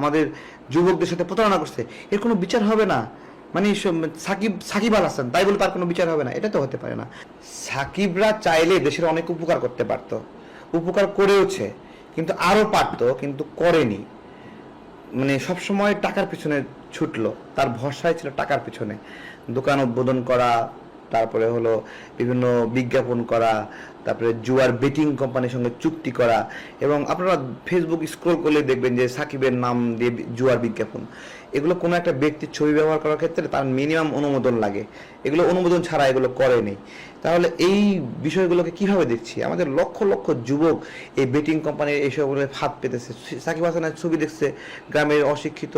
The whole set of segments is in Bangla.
আমাদের যুবকদের সাথে প্রতারণা করছে, এর কোনো বিচার হবে না। মানে সাকিব সাকিব আল হাসান, তাই বলে তার কোনো বিচার হবে না, এটা তো হতে পারে না। সাকিবরা চাইলে দেশের অনেক উপকার করতে পারতো, উপকার করেওছে, কিন্তু আরও পারতো, কিন্তু করেনি। মানে সবসময় টাকার পিছনে ছুটলো, তার ভরসায় ছিল টাকার পিছনে। দোকান উদ্বোধন করা তারপরে হলো বিভিন্ন বিজ্ঞাপন করা, তারপরে জুয়ার বেটিং কোম্পানির সঙ্গে চুক্তি করা এবং আপনারা ফেসবুক স্ক্রোল করলে দেখবেন যে সাকিবের নাম দিয়ে জুয়ার বিজ্ঞাপন। এগুলো কোনো একটা ব্যক্তির ছবি ব্যবহার করার ক্ষেত্রে তার মিনিমাম অনুমোদন লাগে। এগুলো অনুমোদন ছাড়া এগুলো করেনি তাহলে এই বিষয়গুলোকে কীভাবে দেখছি? আমাদের লক্ষ লক্ষ যুবক এই বেটিং কোম্পানির এইসবগুলো হাত পেতেছে। সাকিব হাসানের ছবি দেখছে, গ্রামের অশিক্ষিত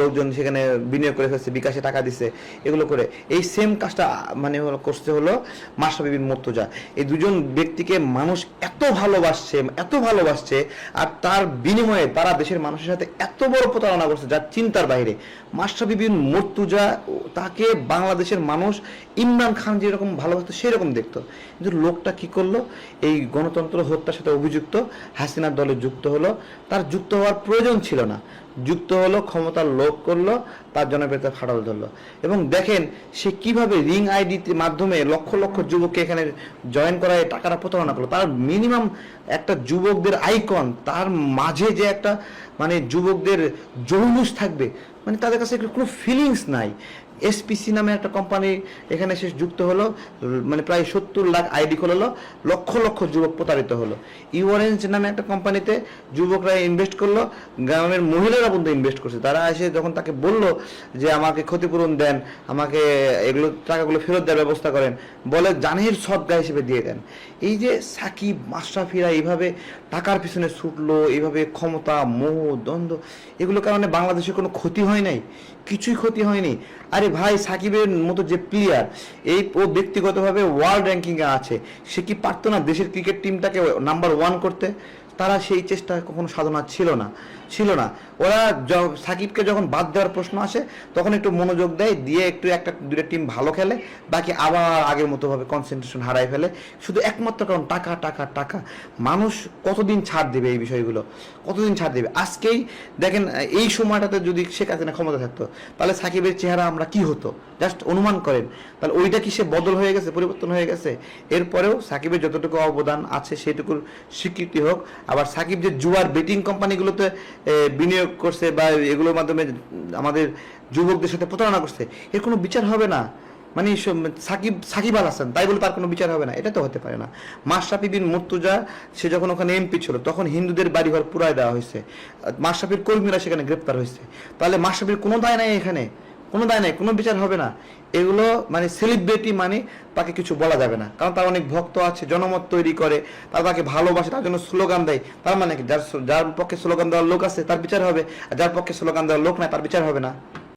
লোকজন সেখানে বিনিয়োগ করে ফেলছে, বিকাশে টাকা দিছে, এগুলো করে। এই সেম কাজটা মানে করতে হলো মাসা বিবিন মর্তুজা। এই দুজন ব্যক্তিকে মানুষ এত ভালোবাসছে এত ভালোবাসছে, আর তার বিনিময়ে তারা দেশের মানুষের সাথে এত বড় প্রতারণা করছে যার চিন্তার বাইরে। মাস্টার বিবিন মর্তুজা তাকে বাংলাদেশের মানুষ ইমরান খান যেরকম ভালোবাসতো, সেরকম দেখতো। কিন্তু লোকটা কি করল? এই গণতন্ত্র হত্যার সাথে অভিযুক্ত হাসিনার দলে যুক্ত হলো। তার যুক্ত হওয়ার প্রয়োজন ছিল না। যুক্ত হলো ক্ষমতার লোভ করল, তার জনপ্রিয়তা ফাটল ধরলো। এবং দেখেন, সে কীভাবে রিং আইডি মাধ্যমে লক্ষ লক্ষ যুবককে এখানে জয়েন করায়, টাকাটা প্রতারণা করল। তার মিনিমাম একটা যুবকদের আইকন, তার মাঝে যে একটা মানে যুবকদের জৌলুস থাকবে মানে তাদের কাছে কোনো ফিলিংস নাই। এসপিসি নামে একটা কোম্পানি এখানে সে যুক্ত হলো মানে প্রায় সত্তর লাখ আইডি খোলালো, লক্ষ লক্ষ যুবক প্রতারিত হলো। ইউরেন্স নামে একটা কোম্পানিতে যুবকরা ইনভেস্ট করল, গ্রামের মহিলারা বন্ধু ইনভেস্ট করছে। তারা এসে যখন তাকে বলল যে, আমাকে ক্ষতিপূরণ দেন, আমাকে এগুলো, টাকাগুলো ফেরত দেওয়ার ব্যবস্থা করেন, বলে জানের সদ্গা হিসেবে দিয়ে দেন। এই যে সাকিব, মাশরাফিরা এইভাবে টাকার পিছনে ছুটলো, এইভাবে ক্ষমতা, মোহ, দ্বন্দ্ব এগুলো কারণে বাংলাদেশের কোনো ক্ষতি হয় নাই, কিছুই ক্ষতি হয়নি। আরে ভাই, সাকিবের মতো যে প্লেয়ার এই ও ব্যক্তিগতভাবে ওয়ার্ল্ড র্যাঙ্কিংয়ে আছে। সে কি পারতো না দেশের ক্রিকেট টিমটাকে নাম্বার ওয়ান করতে? তারা সেই চেষ্টা কখনো সাধনা ছিল না। ছিল না। ওরা সাকিবকে যখন বাদ দেওয়ার প্রশ্ন আসে, তখন একটু মনোযোগ দেয়, দিয়ে একটু একটা দুটো টিম ভালো খেলে, বাকি আবার আগের মতো ভাবে কনসেন্ট্রেশন হারাই ফেলে। শুধু একমাত্র কারণ টাকা টাকা টাকা। মানুষ কতদিন ছাড় দেবে এই বিষয়গুলো? কতদিন ছাড় দেবে? আজকেই দেখেন, এই সময়টাতে যদি শেখ হাসিনা ক্ষমতা থাকতো, তাহলে সাকিবের চেহারা আমরা কি হতো? জাস্ট অনুমান করেন। তাহলে ওইটা কি সে বদল হয়ে গেছে, পরিবর্তন হয়ে গেছে? এরপরেও সাকিবের যতটুকু অবদান আছে, সেটুকুর স্বীকৃতি হোক। আবার সাকিব যে জুয়ার বেটিং কোম্পানিগুলোতে বিনিয়োগ করছে বা এগুলোর মাধ্যমে আমাদের যুবকদের সাথে প্রতারণা করছে, এর কোনো বিচার হবে না। মানে সাকিব সাকিব আল হাসান, তাই বলে তার কোনো বিচার হবে না, এটা তো হতে পারে না। মাশরাফি বিন মুর্তুজা, সে যখন ওখানে এমপি ছিল, তখন হিন্দুদের বাড়িঘর পুরায় দেওয়া হয়েছে। মাশরাফির কর্মীরা সেখানে গ্রেপ্তার হয়েছে। তাহলে মাশরাফির কোনো দায় নাই এখানে। কোনো দায় নেই, কোনো বিচার হবে না। এগুলো মানে সেলিব্রিটি মানে তাকে কিছু বলা যাবে না। কারণ তার অনেক ভক্ত আছে, জনমত তৈরি করে, তারা তাকে ভালোবাসে, তার জন্য স্লোগান দেয়। তার মানে কি? যার যার পক্ষে স্লোগান দেওয়ার লোক আছে, তার বিচার হবে। আর যার পক্ষে স্লোগান দেওয়ার লোক নাই, তার বিচার হবে না।